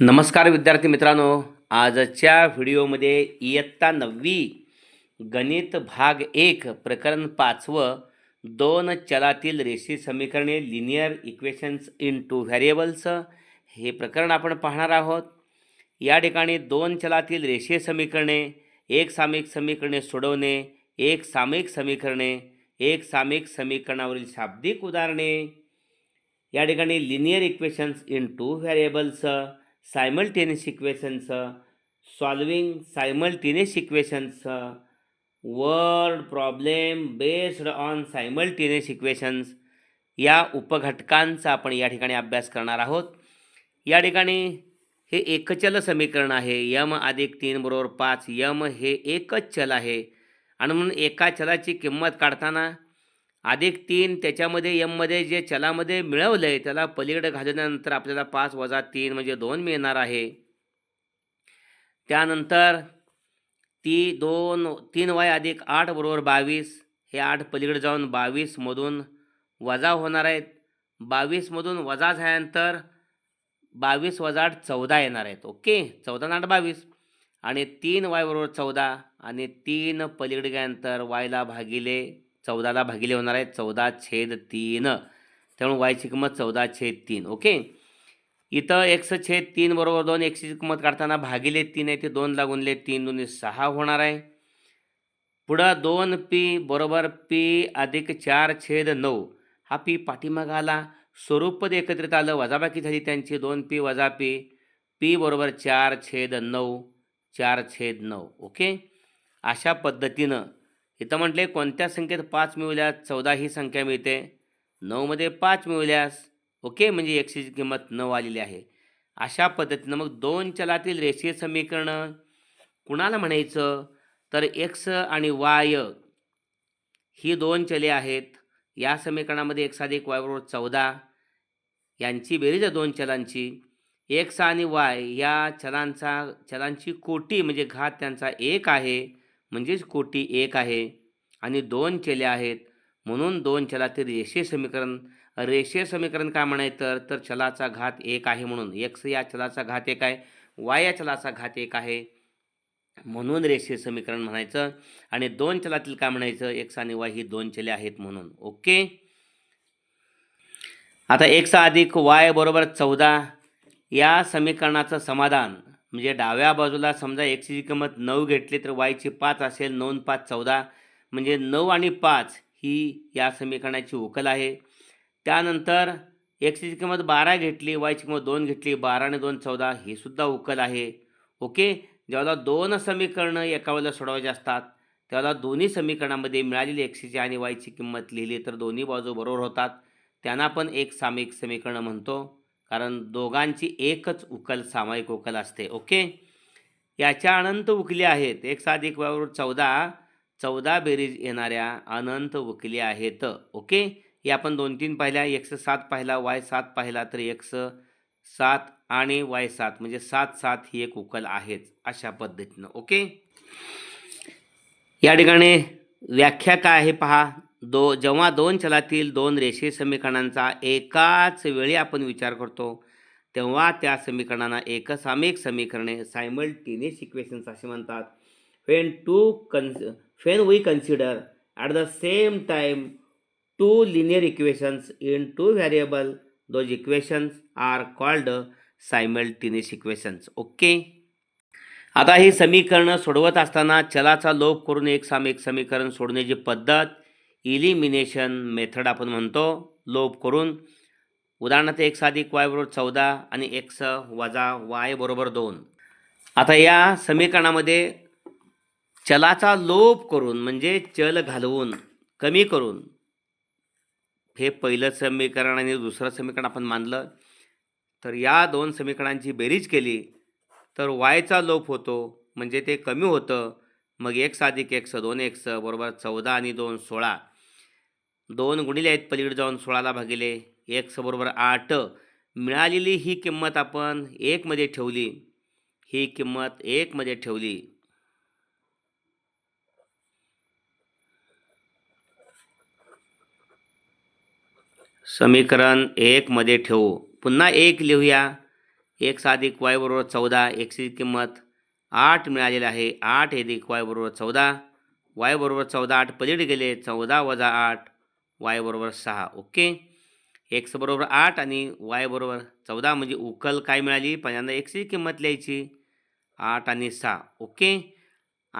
नमस्कार विद्यार्थी मित्रांनो आजच्या व्हिडिओमध्ये इयत्ता नववी गणित भाग एक प्रकरण पाचवं दोन चलातील रेषी समीकरणे linear equations in two variables हे प्रकरण आपण पाहणार आहोत या ठिकाणी दोन चलातील रेषीय समीकरणे एक सामयिक समीकरणे सोडवणे एक सामिक समीकरणे एक सामयिक समीकरणावरील शाब्दिक उदाहरणे या ठिकाणी linear equations in two variables simultaneous इक्वेशनचं solving simultaneous equations word problem based on simultaneous equations या उपघटकांचा आपण या ठिकाणी अभ्यास करणार आहोत या ठिकाणी हे एकचल समीकरण आहे यम अधिक तीन बरोबर पाच यम हे एकच चल आहे आणि म्हणून एका चलाची किंमत काढताना अधिक तीन त्याच्यामध्ये यममध्ये जे चलामध्ये मिळवलं आहे त्याला पलीकडे घालवल्यानंतर आपल्याला पाच वजा तीन म्हणजे दोन मिळणार आहे त्यानंतर ती दोन तीन वाय अधिक आठ बरोबर बावीस हे आठ पलीकडे जाऊन बावीसमधून वजा होणार आहेत बावीसमधून वजा झाल्यानंतर बावीस वजा आठ चौदा येणार आहेत ओके चौदा आठ बावीस आणि तीन वाय बरोबर चौदा आणि तीन पलीकडे गेल्यानंतर वायला भागिले चौदाला भागिले होणार आहे चौदा छेद तीन त्यामुळे वायची किंमत चौदा छेद तीन ओके इथं एक्स छेद तीन बरोबर दोन एक्सची किंमत काढताना भागिले तीन आहे ते दोन लागूनले तीन दोन्ही सहा होणार आहे पुढं दोन पी बरोबर पी अधिक चार छेद नऊ हा पी पाठीमाग आला स्वरूपपद एकत्रित आलं वजाबाकी झाली त्यांची दोन पी वजा पी पी बरोबर चार छेद नऊ चार छेद नऊ ओके अशा पद्धतीनं इथं म्हटले कोणत्या संख्येत पाच मिळवल्यास चौदा ही संख्या मिळते नऊमध्ये पाच मिळवल्यास ओके म्हणजे एकशेची किंमत नऊ आलेली आहे अशा पद्धतीनं मग दोन चलातील रेषीय समीकरणं कुणाला म्हणायचं तर एक्स आणि वाय ही दोन चले आहेत या समीकरणामध्ये एक्स अधिक वायबरोबर चौदा यांची बेरीज आहे दोन चलांची एक्स आणि वाय या चलांचा चलांची कोटी म्हणजे घात त्यांचा एक आहे म्हणजेच कोटी एक आहे आणि दोन चले आहेत म्हणून दोन चलातील रेषीय रेषे समीकरण रेषे समीकरण काय म्हणायचं तर चलाचा घात एक आहे म्हणून एक्स या चलाचा घात एक आहे वाय या चलाचा घात एक आहे म्हणून रेषे समीकरण म्हणायचं आणि दोन चलातील काय म्हणायचं एक्स आणि वाय ही दोन चले आहेत म्हणून ओके आता एक्स अधिक वाय बरोबर चौदा या समीकरणाचं समाधान म्हणजे डाव्या बाजूला समजा एक्सची किंमत नऊ घेतली तर वायची पाच असेल नऊ पाच चौदा म्हणजे नऊ आणि पाच ही या समीकरणाची उकल आहे त्यानंतर एक्सची किंमत बारा घेतली वायची किंमत दोन घेतली बारा आणि दोन चौदा ही सुद्धा उकल आहे ओके ज्यावेळेला दोन समीकरणं एका वेळेला सोडवायची असतात त्याला दोन्ही समीकरणामध्ये मिळालेली एक्सीची आणि वायची किंमत लिहिली तर दोन्ही बाजू बरोबर होतात त्यांना पण एक सामिक समीकरणं म्हणतो कारण दोघांची एकच उकल सामायिक उकल असते ओके याच्या अनंत उकली आहेत एक साधिक वावर चौदा चौदा बेरीज येणाऱ्या अनंत उकली आहेत ओके या आपण दोन तीन पाहिल्या एक सात पाहिला वाय सात पाहिला तर स सात आणि वाय सात म्हणजे सात सात ही एक उकल आहेच अशा पद्धतीनं ओके या ठिकाणी व्याख्या काय आहे पहा दो जेव्हा दोन चलातील दोन रेषीय समीकरणांचा एकाच वेळी आपण विचार करतो तेव्हा त्या समीकरणांना एकसामिक समीकरणे सायमल्टेनियस इक्वेशन्स असे म्हणतात when two cons when we consider at the same time two linear equations in two variable those equations are called simultaneous equations okay आता ही समीकरणं सोडवत असताना चलाचा लोप करून एक सामयिक समीकरण सोडण्याची पद्धत इलिमिनेशन मेथड आपण म्हणतो लोप करून उदाहरणार्थ एक अधिक वाय बरोबर चौदा आणि एक्स वजा वाय बरोबर दोन आता या समीकरणामध्ये चलाचा लोप करून म्हणजे चल घालवून कमी करून हे पहिलं समीकरण आणि दुसरं समीकरण आपण मानलं तर या दोन समीकरणांची बेरीज केली तर वायचा लोप होतो म्हणजे ते कमी होतं मग एक साधिक एक्स दोन स बरोबर चौदा आणि दोन सोळा दोन गुणिले आहेत पलीकडे जाऊन सोळाला भागिले एक्स बरोबर आठ मिळालेली ही किंमत आपण एकमध्ये ठेवली ही किंमत एकमध्ये ठेवली समीकरण एकमध्ये ठेवू पुन्हा एक लिहूया एक साधिक वाय बरोबर चौदा एक्सची किंमत आठ मिळालेली आहे आठ एक वाय बरोबर चौदा वाय बरोबर चौदा आठ पलीड गेले चौदा वजा आठ वाय बरोबर सहा ओके एक्स बरोबर आठ आणि वाय बरोबर चौदा म्हणजे उकल काय मिळाली पहिल्यांदा एक्सची किंमत लिहायची आठ आणि सहा ओके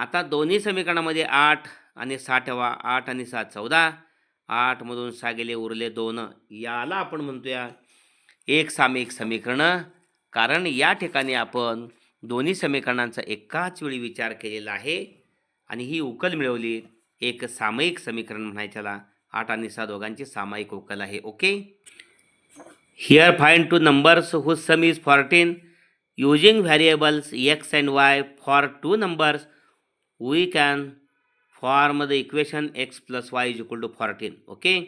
आता दोन्ही समीकरणामध्ये आठ आणि सहा ठेवा आठ आणि सहा चौदा आठमधून सहा गेले उरले दोन याला आपण म्हणतोया एक सामिक समीकरण कारण या ठिकाणी आपण दोन्ही समीकरणांचा एकाच वेळी विचार केलेला आहे आणि ही उकल मिळवली एक सामयिक समीकरण म्हणायच्याला आठ आणि सहा दोघांची सामायिक वकल आहे okay here find two numbers whose sum is fourteen using variables x and y for two numbers we can form the equation x plus y is equal to fourteen okay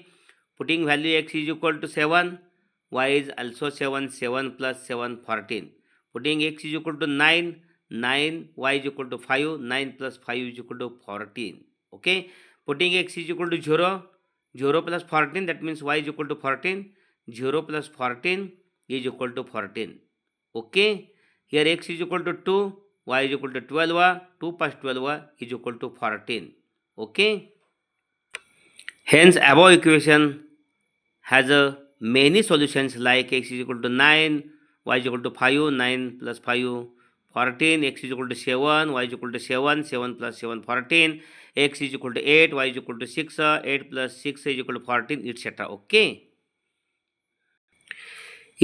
putting value x is equal to seven y is also seven seven plus seven fourteen putting x is equal to nine nine y is equal to five nine plus five is equal to fourteen okay putting x is equal to zero 0 plus 14, that means y is equal to 14. 0 plus 14 is equal to 14. Okay. Here x is equal to 2. Y is equal to 12. 2 plus 12 is equal to 14. Okay. Hence, above equation has uh, many solutions like x is equal to 9. Y is equal to 5. 9 plus 5 fourteen x is equal to seven equal to seven seven plus seven fourteen x is equal to eight is equal to six eight plus six is equal to fourteen etcetera okay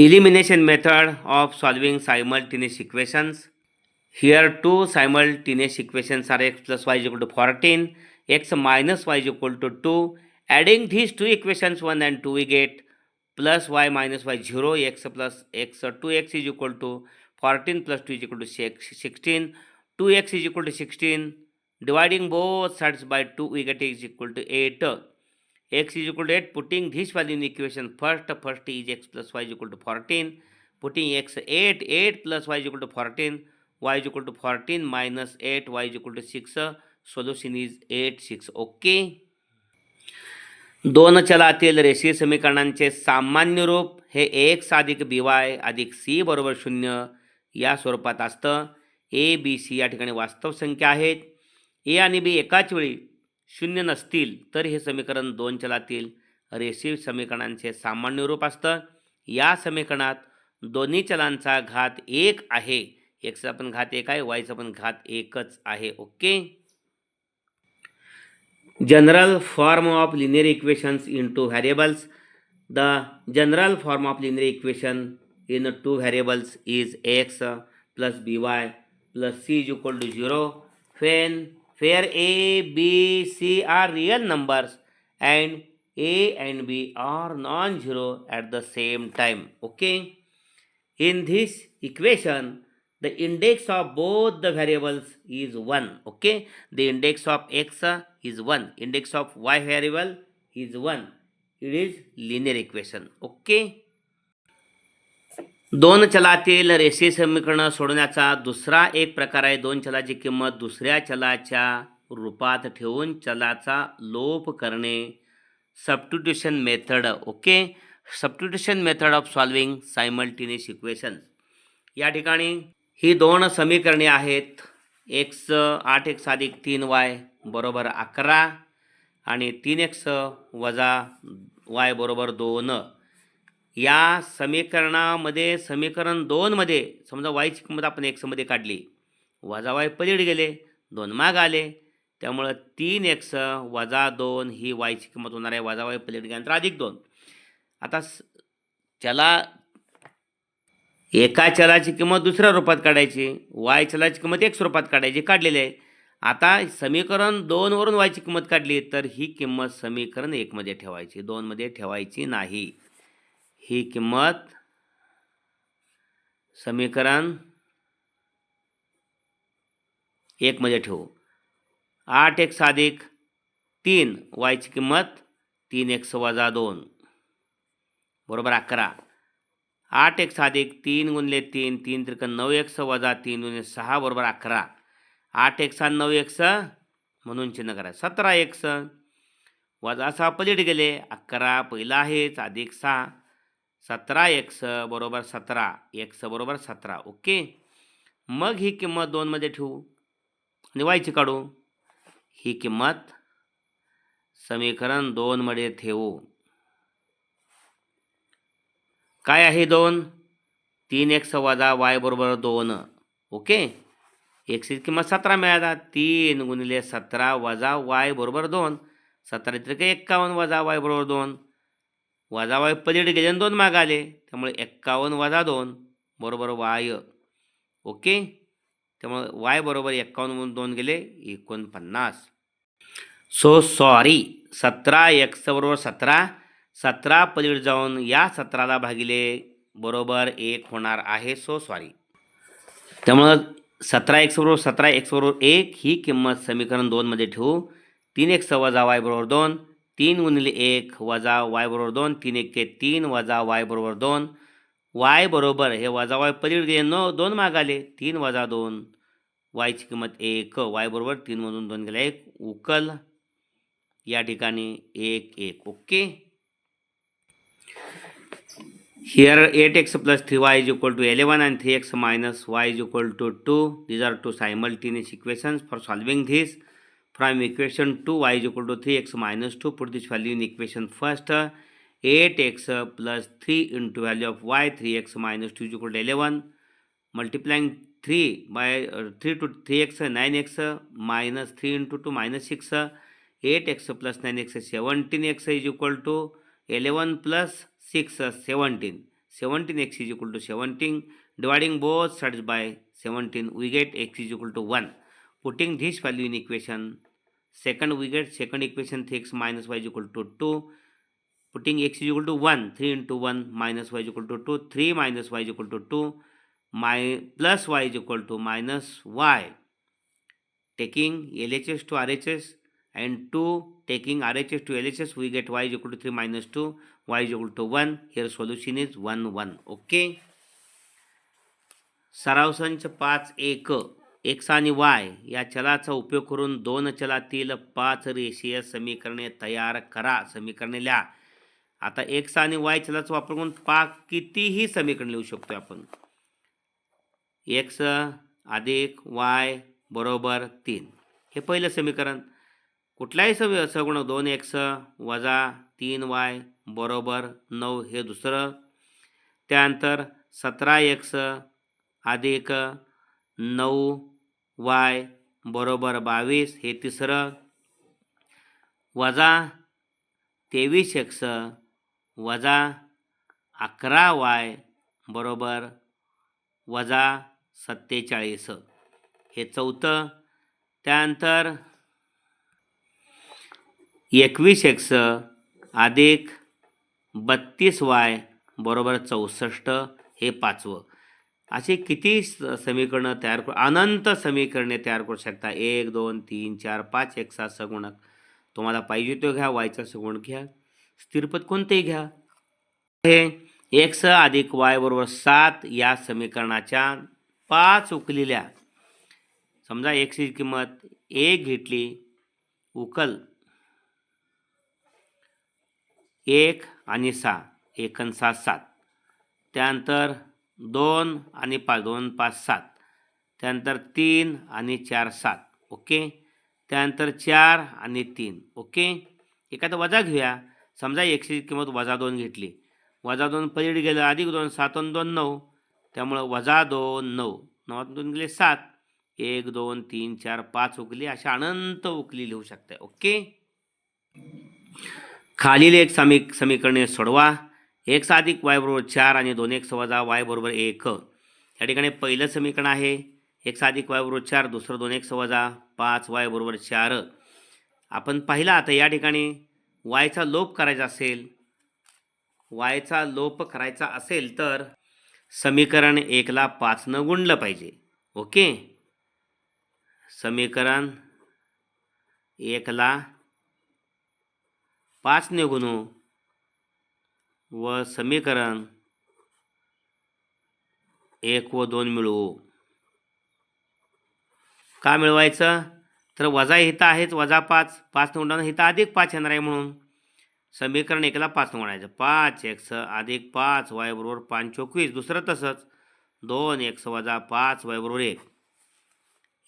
elimination method of solving simultaneous equations here two simultaneous are x plus y is equal to fourteen x y y equal to two adding this two equation one and two we get plus y minus y zero x plus x two x is equal to fourteen plus two is equal to six sixteen two x is equal to sixteen dividing both side by two we get is equal to eight x is eight putting x in equation first first is x plus y is equal to fourteen putting x eight eight plus y is equal to fourteen y is equal to fourteen minus eight y is equal two six solution is eight six okay दोन चलातील रेशी समीकरणांचे सामान्य रूप हे x अधिक बी Y अधिक C बरोबर शून्य या स्वरूपात असतं ए बी सी या ठिकाणी वास्तव संख्या आहेत ए आणि बी एकाच वेळी शून्य नसतील तर हे समीकरण दोन चलातील रेसिव समीकरणांचे सामान्य रूप असतं या समीकरणात दोन्ही चलांचा घात एक आहे एक्सचा पण घात एक आहे वायचा पण घात एकच आहे okay general form of linear equations in two variables the general form of linear equation in two variables is a x plus by plus c is equal to 0 when where a b c are real numbers and a and b are non zero at the same time okay in this equation the index of both the variables is 1 okay the index of x is 1 index of y variable is 1 it is linear equation okay दोन चलातील रेषी समीकरण सोडवण्याचा दुसरा एक प्रकार आहे दोन चलाची किंमत दुसऱ्या चलाच्या रूपात ठेवून चलाचा लोप करणे substitution method okay substitution method of solving simultaneous equation या ठिकाणी ही दोन समीकरणे आहेत एक्स आठ एक्स अधिक तीन वाय बरोबर अकरा आणि तीन एक्स वजा वाय बरोबर दोन या समीकरणामध्ये समीकरण दोनमध्ये समजा वायची किंमत आपण एक्समध्ये काढली वाय पलीड गेले दोन माग आले त्यामुळं तीन एक्स वजा दोन ही वायची किंमत होणार आहे वाय पलीड गेल्यानंतर अधिक दोन आता चला एका चलाची किंमत दुसऱ्या रूपात काढायची वाय चलाची किंमत एक्स रूपात काढायची काढलेली आहे आता समीकरण दोनवरून वायची किंमत काढली तर ही किंमत समीकरण एकमध्ये ठेवायची दोनमध्ये ठेवायची नाही ही किंमत समीकरण एकमध्ये ठेवू आठ एक साधिक तीन वायची किंमत तीन एक वजा दोन बरोबर अकरा आठ एक साधिक तीन गुणले तीन तीन त्रिक नऊ एक वजा तीन गुणले सहा बरोबर अकरा आठ एक सहा नऊ एक स म्हणून चिन्ह करा सतरा एक स वजा सहा पलीट गेले अकरा पहिला आहेच अधिक सहा सतरा एक्स बरोबर सतरा एक्स बरोबर सतरा ओके मग ही किंमत दोनमध्ये ठेवू निवायची काढू ही किंमत समीकरण दोनमध्ये ठेवू काय आहे दोन तीन एक्स वजा वाय बरोबर दोन ओके एक्सची किंमत सतरा मिळाला तीन गुणिले सतरा वजा वाय बरोबर दोन सतरा तिथे एक्कावन्न वजा वाय बरोबर दोन वजा वाय पलीड गेले दोन आले त्यामुळे एक्कावन्न वजा दोन बरोबर वाय ओके त्यामुळे वाय बरोबर एक्कावन्न दोन गेले एकोणपन्नास सो सॉरी सतरा एक्स बरोबर सतरा सतरा पलीड जाऊन या सतराला भागिले बरोबर एक होणार आहे सो सॉरी त्यामुळं सतरा एक्स बरोबर सतरा एक्स बरोबर एक ही किंमत समीकरण दोनमध्ये ठेवू तीन एक वजा वाय बरोबर दोन तीन गुणिले एक वजा वाय बरोबर दोन तीन एक तीन वजा वाय बरोबर दोन वाय बरोबर हे वजा वाय पलीड गेले न दोन आले तीन वजा दोन वायची किंमत एक वाय बरोबर तीन तीनमधून दोन गेला एक उकल या ठिकाणी एक एक okay here eight x plus three y is equal to eleven and three x minus y is equal to two these are two simultaneous equations for solving this from equation 2 y is equal to 3x minus 2 put this value in equation first 8x plus 3 into value of y 3x minus 2 is equal to 11 multiplying 3 by uh, 3 to 3x 9x minus 3 into 2 minus 6 8x plus 9x 17x is equal to 11 plus 6 17 17x is equal to 17 dividing both sides by 17 we get x is equal to 1 putting this value in equation second we get second equation 3x minus y is equal to 2 putting x is equal to 1 3 into 1 minus y is equal to 2 3 minus y is equal to 2 my plus y is equal to minus y taking LHS to RHS and 2 taking RHS to LHS we get y is equal to 3 minus 2 y is equal to 1 here solution is 1 1 okay सरावसंच पाच एक x आणि Y या चलाचा उपयोग करून दोन चलातील पाच रेषीय समीकरणे तयार करा समीकरणे लिहा आता एक्स आणि वाय चलाचा वापर करून पा कितीही समीकरण लिहू शकतो आपण एक्स अधिक वाय बरोबर तीन हे पहिलं समीकरण कुठलाही समी सगुण दोन एक्स वजा तीन वाय बरोबर नऊ हे दुसरं त्यानंतर सतरा एक्स अधिक नऊ वाय बरोबर बावीस हे तिसरं वजा तेवीस एक्स वजा अकरा वाय बरोबर वजा सत्तेचाळीस हे चौथं त्यानंतर एकवीस एक्स अधिक बत्तीस वाय बरोबर चौसष्ट हे पाचवं असे किती समीकरणं तयार करू अनंत समीकरणे तयार करू शकता एक दोन तीन चार पाच एक सात सगुणक तुम्हाला पाहिजे तो घ्या वायचा सगुण घ्या स्थिरपद कोणतेही घ्या हे एक्स अधिक वाय बरोबर सात या समीकरणाच्या पाच उकलेल्या समजा एक्सची किंमत एक घेतली उकल एक आणि सहा एकन सात सात त्यानंतर दोन आणि पाच दोन पाच सात त्यानंतर तीन आणि चार सात ओके त्यानंतर चार आणि तीन ओके एखादा वजा घेऊया समजा एकशे किंमत वजा दोन घेतली वजा दोन पलीड गेलं अधिक दोन सातून दोन नऊ त्यामुळं वजा दोन नऊ नऊ दोन गेले सात एक दोन तीन चार पाच उकली अशा अनंत उकली लिहू शकते ओके खालील एक समी समीकरणे सोडवा एक साधिक वाय बरोबर चार आणि दोन एक वजा वाय बरोबर एक या ठिकाणी पहिलं समीकरण आहे एक साधिक वाय बरोबर चार दुसरं दोन एक वजा पाच वाय बरोबर चार आपण पाहिलं आता या ठिकाणी वायचा लोप करायचा असेल वायचा लोप करायचा असेल तर समीकरण एकला पाचनं गुणलं पाहिजे ओके समीकरण एकला पाचने गुणू व समीकरण एक व दोन मिळवू का मिळवायचं तर वजा हित आहेच वजा पाच पाच नोंडानं हित अधिक पाच येणार आहे म्हणून समीकरण एकला पाच म्हणायचं पाच एक्स अधिक पाच वायबरोबर पाच चोवीस दुसरं तसंच दोन एक्स वजा पाच वायबरोबर एक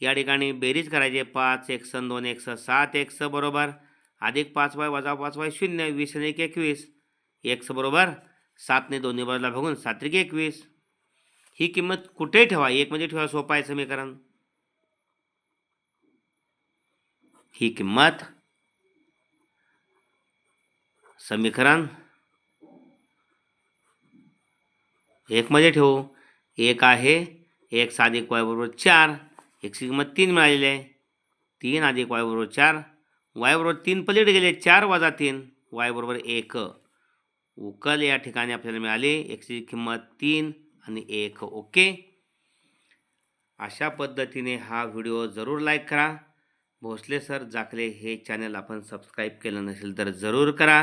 या ठिकाणी बेरीज करायची पाच एक सन दोन एक सात एक स बरोबर अधिक पाच वाय वजा पाच वाय शून्य वीस आणि एक एकवीस एक्स बरोबर सातने दोन्ही बाजूला भागून सात्रिक एकवीस ही किंमत कुठे ठेवा एक एकमध्ये म्हणजे ठेवा सोपं आहे समीकरण ही किंमत समीकरण एक मध्ये ठेवू एक आहे एक साधिक वाय बरोबर चार एकची किंमत तीन मिळालेली आहे तीन अधिक बरोबर चार वाय बरोबर तीन पलीट गेले चार वाजा तीन वायबरोबर एक उकल या ठिकाणी आपल्याला मिळाली एक्सची किंमत तीन आणि एक ओके अशा पद्धतीने हा व्हिडिओ जरूर लाईक करा भोसले सर जाकले हे चॅनल आपण सबस्क्राईब केलं नसेल तर जरूर करा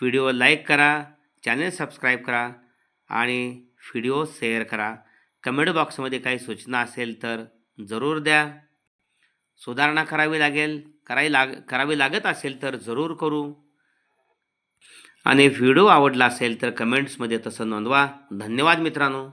व्हिडिओ लाईक करा चॅनल सबस्क्राईब करा आणि व्हिडिओ शेअर करा कमेंट बॉक्समध्ये काही सूचना असेल तर जरूर द्या सुधारणा करावी लागेल करावी लाग करावी लागत असेल तर जरूर करू आणि व्हिडिओ आवडला असेल तर कमेंट्समध्ये तसं नोंदवा धन्यवाद मित्रांनो